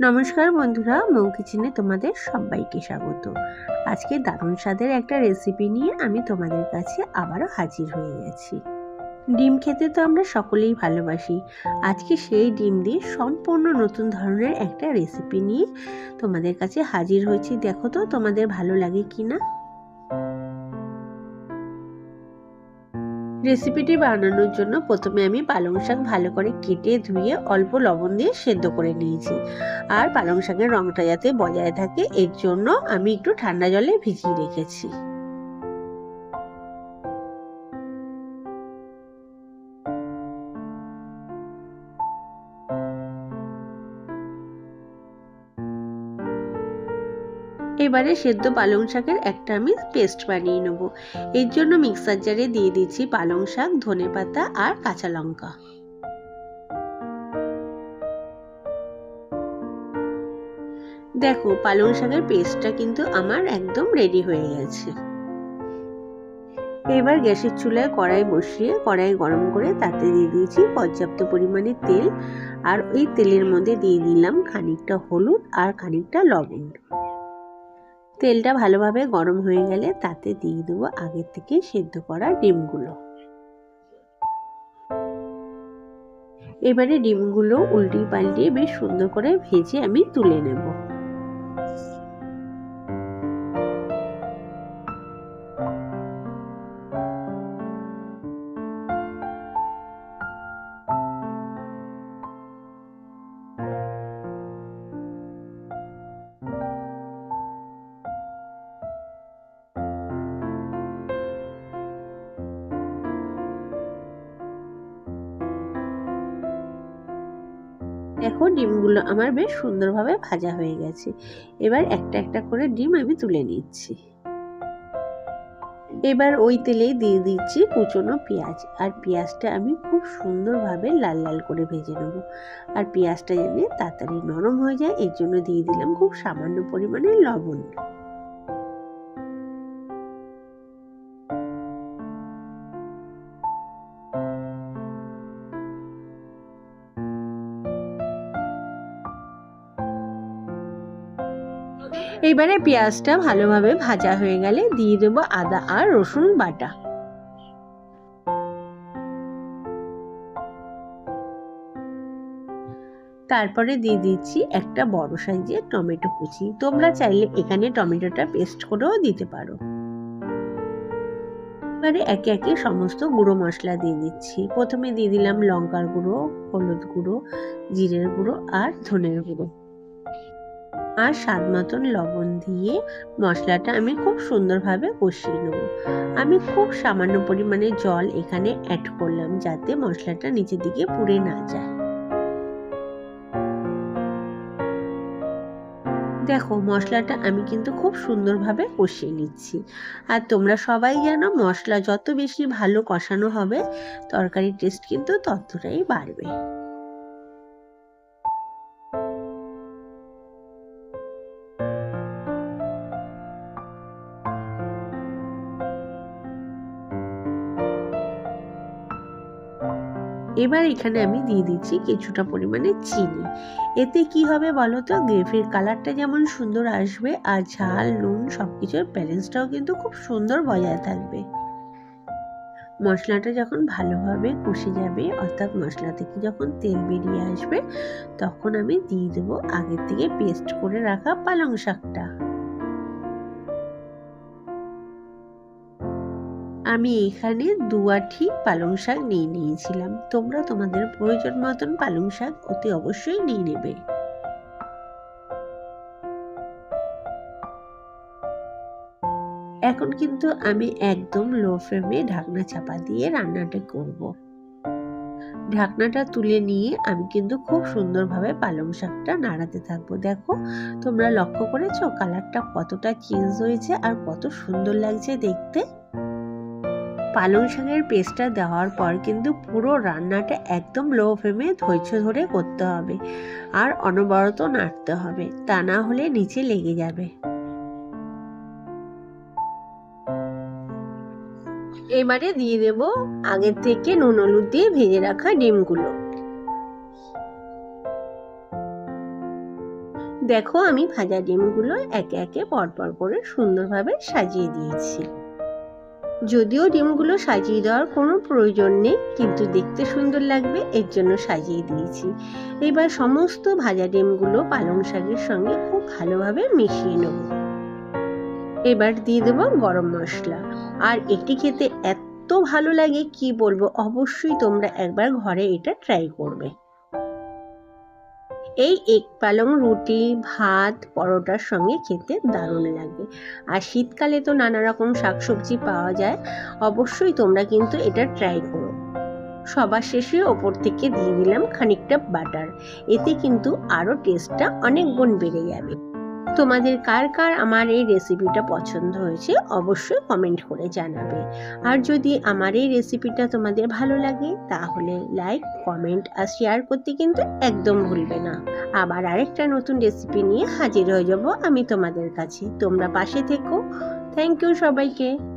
নমস্কার বন্ধুরা, মৌ কিচেনে তোমাদের সবাইকে স্বাগত। আজকে দারুণ স্বাদের একটা রেসিপি নিয়ে আমি তোমাদের কাছে আবারও হাজির হয়ে গেছি। ডিম খেতে তো আমরা সকলেই ভালোবাসি। আজকে সেই ডিম দিয়ে সম্পূর্ণ নতুন ধরনের একটা রেসিপি নিয়ে তোমাদের কাছে হাজির হয়েছি। দেখো তো, তোমাদের ভালো লাগে কি না রেসিপিটি বানানোর জন্য প্রথমে আমি পালং শাক ভালো করে কেটে ধুয়ে অল্প লবণ দিয়ে সেদ্ধ করে নিয়েছি। আর পালং শাকের রঙটা যাতে বজায় থাকে, এর জন্য আমি একটু ঠান্ডা জলে ভিজিয়ে রেখেছি। এবারে সেদ্ধ পালং শাকের একটা আমি পেস্ট বানিয়ে নেব। এর জন্য মিক্সার জারে দিয়ে দিচ্ছি পালং শাক, ধনে পাতা আর কাঁচা লঙ্কা। দেখো, পালং শাকের পেস্টটা কিন্তু আমার একদম রেডি হয়ে গেছে। এবার গ্যাসের চুলায় কড়াই বসিয়ে কড়াই গরম করে তাতে দিয়ে দিয়েছি পর্যাপ্ত পরিমাণে তেল। আর ওই তেলের মধ্যে দিয়ে দিলাম খানিকটা হলুদ আর খানিকটা লবণ। তেলটা ভালোভাবে গরম হয়ে গেলে তাতে দিয়ে দেবো আগের থেকে সেদ্ধ করা ডিমগুলো। এবারে ডিমগুলো উল্টি পাল্টিয়ে বেশ সুন্দর করে ভেজে আমি তুলে নেব। দেখো ডিমগুলো আমার বেশ সুন্দরভাবে ভাজা হয়ে গেছে। এবার একটা একটা করে ডিম আমি তুলে নিচ্ছি। এবার ওই তেলেই দিয়ে দিচ্ছি কুচনো পেঁয়াজ। আর পেঁয়াজটা আমি খুব সুন্দরভাবে লাল লাল করে ভেজে নেব। আর পেঁয়াজটা যেন তাড়াতাড়ি নরম হয়ে যায়, এর জন্য দিয়ে দিলাম খুব সামান্য পরিমাণে লবণ। এবারে পেঁয়াজটা ভালোভাবে ভাজা হয়ে গেলে দিয়ে দেবো আদা আর রসুন বাটা। তারপরে দিয়ে দিচ্ছি একটা বড় সাইজের টমেটো কুচি। তোমরা চাইলে এখানে টমেটোটা পেস্ট করেও দিতে পারো। এবারে একে একে সমস্ত গুঁড়ো মশলা দিয়ে দিচ্ছি। প্রথমে দিয়ে দিলাম লঙ্কার গুঁড়ো, হলুদ গুঁড়ো, জিরের গুঁড়ো আর ধনের গুঁড়ো। আর স্বাদ মতন লবণ দিয়ে মশলাটা আমি খুব সুন্দরভাবে কষিয়ে নেব। আমি খুব সামান্য পরিমাণে জল এখানে অ্যাড করলাম যাতে মশলাটা নিচের দিকে পুড়ে না যায়। দেখো, মশলাটা আমি কিন্তু খুব সুন্দরভাবে কষিয়ে নিচ্ছি। আর তোমরা সবাই জানো, মশলা যত বেশি ভালো কষানো হবে, তরকারির টেস্ট কিন্তু ততটাই বাড়বে। এবার এখানে আমি দিয়ে দিচ্ছি কিছুটা পরিমাণে চিনি। এতে কি হবে বলো তো? গ্রেভির কালারটা যেমন সুন্দর আসবে আর ঝাল, নুন সব কিছুর ব্যালেন্সটাও কিন্তু খুব সুন্দর বজায় থাকবে। মশলাটা যখন ভালোভাবে কষে যাবে, অর্থাৎ মশলা থেকে যখন তেল বেরিয়ে আসবে, তখন আমি দিয়ে দেবো আগের থেকে পেস্ট করে রাখা পালং শাকটা। আমি এখানে দুয়াঠি পালং শাক নিয়ে নিয়েছিলাম। তোমরা তোমাদের প্রয়োজন মতন পালং শাক অতি অবশ্যই নিয়ে নেবে। এখন কিন্তু আমি একদম লো ফ্লেমে ঢাকনা চাপা দিয়ে রান্নাটা করব। ঢাকনাটা তুলে নিয়ে আমি কিন্তু খুব সুন্দরভাবে পালং শাকটা নাড়াতে থাকব। দেখো, তোমরা লক্ষ্য করেছ? কালারটা কতটা চেঞ্জ হয়েছে আর কত সুন্দর লাগছে দেখতে। পালং শাকের পেস্টটা দেওয়ার পর কিন্তু পুরো রান্নাটা একদম লো ফ্লেমে ধৈর্য ধরে করতে হবে। আর অনবরত নাড়তে হবে, তা না হলে নিচে লেগে যাবে। এবারে দিয়ে দেব আগের থেকে নুন হলুদ দিয়ে ভেজে রাখা ডিমগুলো। দেখো আমি ভাজা ডিমগুলো একে একে পরপর করে সুন্দরভাবে সাজিয়ে দিয়েছি। যদিও ডিমগুলো সাজিয়ে দেওয়ার কোনো প্রয়োজন নেই, কিন্তু দেখতে সুন্দর লাগবে, এর জন্য সাজিয়ে দিয়েছি। এবার সমস্ত ভাজা ডিমগুলো পালং শাকের সঙ্গে খুব ভালোভাবে মিশিয়ে নেব। এবার দিয়ে দেবো গরম মশলা। আর এটি খেতে এত ভালো লাগে, কি বলব? অবশ্যই তোমরা একবার ঘরে এটা ট্রাই করবে। এই এক পালং, রুটি, ভাত, পরোটার সঙ্গে খেতে দারুণ লাগে। আর শীতকালে তো নানা রকম শাকসবজি পাওয়া যায়, অবশ্যই তোমরা কিন্তু এটা ট্রাই করো। সবার শেষে ওপর থেকে দিয়ে দিলাম খানিকটা বাটার এতে কিন্তু আরও টেস্টটা অনেক গুণ বেড়ে যাবে। তোমাদের কার কার আমার এই রেসিপিটা পছন্দ হয়েছে, অবশ্যই কমেন্ট করে জানাবে। আর যদি আমার এই রেসিপিটা তোমাদের ভালো লাগে, তাহলে লাইক কমেন্ট আর শেয়ার করতে কিন্তু একদম ভুলবে না। আবার আরেকটা নতুন রেসিপি নিয়ে হাজির হয়ে যাব আমি তোমাদের কাছে। তোমরা পাশে থেকো। থ্যাংক ইউ সবাইকে।